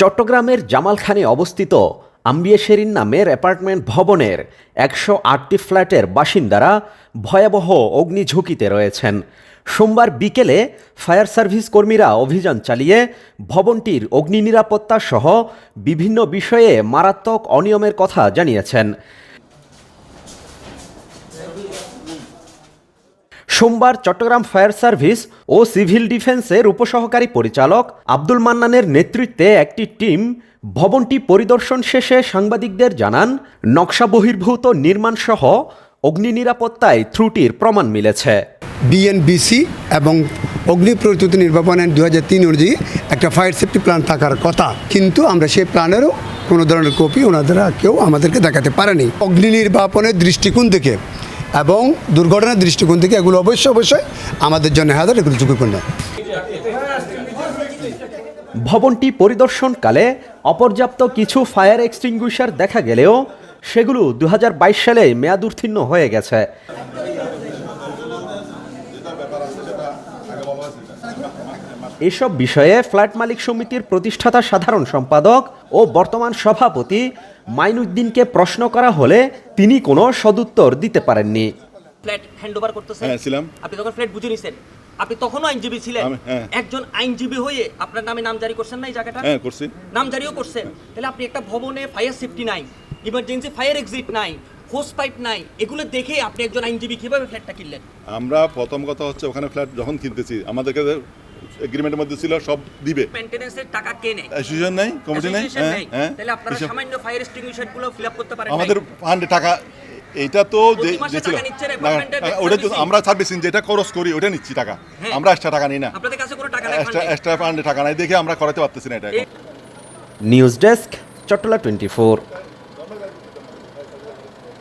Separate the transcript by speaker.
Speaker 1: চট্টগ্রামের জামালখানে অবস্থিত আম্বিয়া শেরিন নামের অ্যাপার্টমেন্ট ভবনের একশো আটটি ফ্ল্যাটের বাসিন্দারা ভয়াবহ অগ্নিঝুঁকিতে রয়েছেন। সোমবার বিকেলে ফায়ার সার্ভিস কর্মীরা অভিযান চালিয়ে ভবনটির অগ্নি নিরাপত্তা সহ বিভিন্ন বিষয়ে মারাত্মক অনিয়মের কথা জানিয়েছেন। সোমবার চট্টগ্রাম ফায়ার সার্ভিস ও সিভিল ডিফেন্সের উপসহকারী পরিচালক আব্দুল মান্নানের নেতৃত্বে একটি টিম ভবনটি পরিদর্শন শেষে সাংবাদিকদের জানান, নকশা বহির্ভূত নির্মাণসহ অগ্নি নিরাপত্তায় ত্রুটির প্রমাণ মিলেছে।
Speaker 2: বিএনবিসি এবং অগ্নি প্রস্তুতি নির্বাপনের দু হাজার তিন অনুযায়ী একটা ফায়ার সেফটি প্ল্যান থাকার কথা। কিন্তু আমরা সেই প্ল্যানেরও কোনো ধরনের কপি ওনাদেরা কেউ আমাদেরকে দেখাতে পারেনি। অগ্নি নির্বাপনের দৃষ্টিকোণ থেকে এবং দুর্ঘটনার দৃষ্টিকোণ থেকে এগুলো অবশ্যই অবশ্যই আমাদের জন্য হাজার এগুলো ঝুঁকিপূর্ণ
Speaker 1: ভবনটি পরিদর্শনকালে অপর্যাপ্ত কিছু ফায়ার এক্সটিংগুইশার দেখা গেলেও সেগুলো দু হাজার বাইশ সালে মেয়াদ উত্তীর্ণ হয়ে গেছে। এসব বিষয়ে ফ্ল্যাট মালিক সমিতির প্রতিষ্ঠাতা সাধারণ সম্পাদক ও বর্তমান সভাপতি মাইনুদ্দিনকে প্রশ্ন করা হলে তিনি কোনো সদুত্তর দিতে পারেননি।
Speaker 3: ফ্ল্যাট হ্যান্ড ওভার করতেছেন?
Speaker 4: হ্যাঁ, ছিলাম।
Speaker 3: আপনি তখন ফ্ল্যাট বুঝে নিছেন। আপনি তখনও আইনজীবী ছিলেন।
Speaker 4: হ্যাঁ।
Speaker 3: একজন আইনজীবী হয়ে আপনার নামে নাম জারি করছেন না এই জায়গাটা?
Speaker 4: হ্যাঁ করছি।
Speaker 3: নাম জারিও করছেন। তাহলে আপনি একটা ভবনে ফায়ার সেফটি নাই ইমার্জেন্সি ফায়ার এক্সিট নাই। হোস পাইপ নাই। এগুলো দেখে আপনি একজন আইনজীবী কীভাবে ফ্ল্যাটটা কিনলেন?
Speaker 4: আমরা প্রথম কথা হচ্ছে ওখানে ফ্ল্যাট যখন কিনতেছি আমাদেরকে এগ্রিমেন্টের মধ্যে ছিল সব দিবে।
Speaker 3: মেইনটেনেন্সের টাকা কে নেয়?
Speaker 4: অ্যাসোসিয়েশন নেই? কমিটি নেই? হ্যাঁ
Speaker 3: তাহলে আপনারা সামান্য ফায়ার এক্সটিংগুইশারগুলো ফিল আপ করতে পারেন
Speaker 4: আমাদের। ফান্ডে টাকা এইটা তো
Speaker 3: প্রতি
Speaker 4: যে-
Speaker 3: মাসে
Speaker 4: যে ছিল।
Speaker 3: টাকা নিচ্ছেন
Speaker 4: না,
Speaker 3: apartment-এর
Speaker 4: টাকা- ওটা তো। আমরা সার্ভিসিং যেটা খরচ করি ওটা নিচ্ছি টাকা।
Speaker 3: হ্যাঁ।
Speaker 4: আমরা এক্সট্রা টাকা নিই না।
Speaker 3: আপনাদের কাছে কোনো টাকা নাই?
Speaker 4: এক্সট্রা এক্সট্রা ফান্ডে টাকা নাই দেখে আমরা করাতে পারতেছি না এটা
Speaker 1: নিউজ ডেস্ক চট্টলা টোয়েন্টি